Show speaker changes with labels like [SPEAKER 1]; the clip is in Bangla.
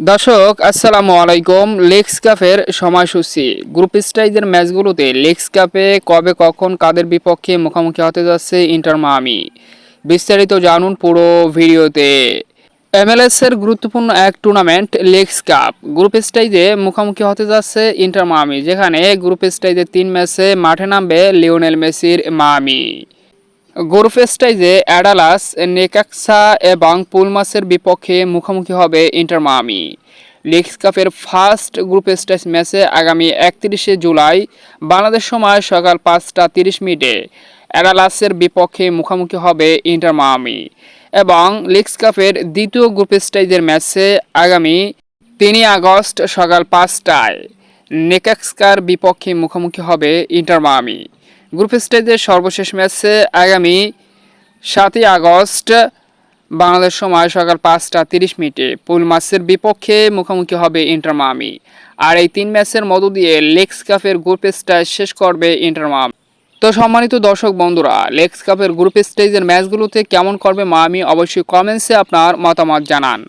[SPEAKER 1] দর্শক, আসসালামু আলাইকুম। লেক্স কাপের সময়সূচি। গ্রুপ স্টাইজের ম্যাচগুলোতে লেক্স কাপে কবে, কখন, কাদের বিপক্ষে মুখোমুখি হতে যাচ্ছে ইন্টার মামি বিস্তারিত জানুন পুরো ভিডিওতে। এমএলএস এর গুরুত্বপূর্ণ এক টুর্নামেন্ট, লেক্স কাপ। গ্রুপ স্টাইজে মুখোমুখি হতে যাচ্ছে ইন্টার মামি যেখানে গ্রুপ স্টাইজে তিন ম্যাচে মাঠে নামবে লিওনেল মেসির মামি গ্রুপ স্টাইজে অ্যাডালাস, নেকাক্সা এবং পুলমাসের বিপক্ষে মুখোমুখি হবে ইন্টার মামি লিগস কাপের ফার্স্ট গ্রুপ স্টেজ ম্যাচে আগামী একত্রিশে জুলাই বাংলাদেশ সময় সকাল পাঁচটা তিরিশ মিনিটে অ্যাডালাসের বিপক্ষে মুখোমুখি হবে ইন্টার মামি এবং লিগস কাপের দ্বিতীয় গ্রুপ স্টেজের ম্যাচে আগামী তিনই আগস্ট সকাল পাঁচটায় নেকাক্সকার বিপক্ষে মুখোমুখি হবে ইন্টার মামি গ্রুপ স্টেজের সর্বশেষ ম্যাচে আগামী সাতই আগস্ট বাংলাদেশ সময় সকাল পাঁচটা তিরিশ মিনিটে পুল মাসের বিপক্ষে মুখোমুখি হবে ইন্টার মামি আর এই তিন ম্যাচের মধ্য দিয়ে লেক্স কাপের গ্রুপ স্টেজ শেষ করবে ইন্টার মামি তো সম্মানিত দর্শক বন্ধুরা লেক্স কাপের গ্রুপ স্টেজের ম্যাচগুলোতে কেমন করবে মামি অবশ্যই কমেন্টসে আপনার মতামত জানান।